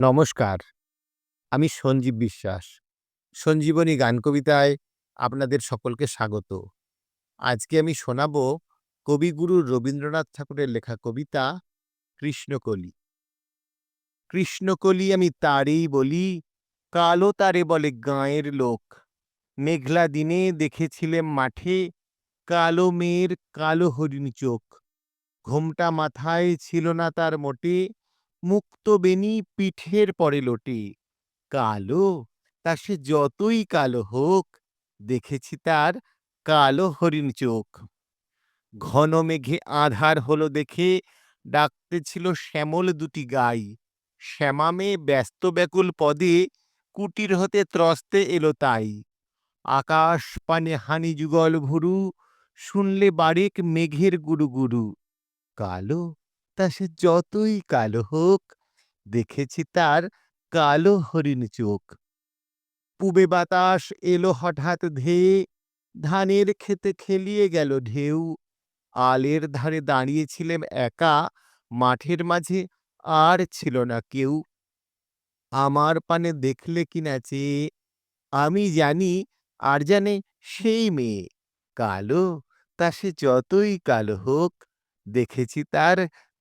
নমস্কার, আমি সঞ্জীব বিশ্বাস। সঞ্জীবনী গান কবিতায় আপনাদের সকলকে স্বাগত। আজকে আমি শোনাব কবিগুরু রবীন্দ্রনাথ ঠাকুরের লেখা কবিতা কৃষ্ণকলি। কৃষ্ণকলি আমি তারেই বলি, কালো তারে বলে গাঁয়ের লোক। মেঘলা দিনে দেখেছিলেম মাঠে কালো মেয়ের কালো হরিণ চোখ। ঘোমটা মাথায় ছিল না তার মোটে মুক্ত বেনি পিঠের পরে লোটে। কালো, তা সে যতই কালো হোক, দেখেছি তার কালো হরিণ চোখ। ঘন মেঘে আধার হলো দেখে ডাকতেছিল শ্যামল দুটি গাই। শ্যামামে ব্যস্ত ব্যাকুল পদে কুটির হতে ত্রস্তে এলো তাই। আকাশ পানে হানি যুগল ভুরু, শুনলে বারেক মেঘের গুরু গুরু কালো তা সে যতই কালো হোক, দেখেছি তার কালো হরিণ চোখ। পুবে বাতাস এলো হঠাৎ ধেয়ে ধানের ক্ষেতে খেলিয়ে গেল ঢেউ। আলের ধারে দাঁড়িয়েছিলেম একা, মাঠের মাঝে আর ছিল না কেউ। আমার পানে দেখলে কিনা চেয়ে আমি জানি আর জানে সেই মেয়ে। কালো, তা সে যতই কালো হোক, দেখেছি তার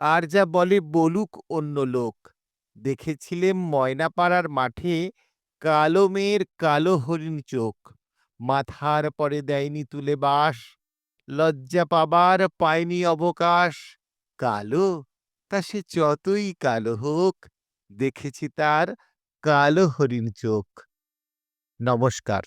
আর যা বলে বলুক অন্য লোক। দেখেছিলেম ময়নাপাড়ার মাঠে কালো মেয়ের কালো হরিণ চোখ। মাথার পরে দেয়নি তুলে বাস লজ্জা পাবার পায়নি অবকাশ। কালো? তা সে যতই কালো হোক, দেখেছি তার কালো হরিণ চোখ। নমস্কার।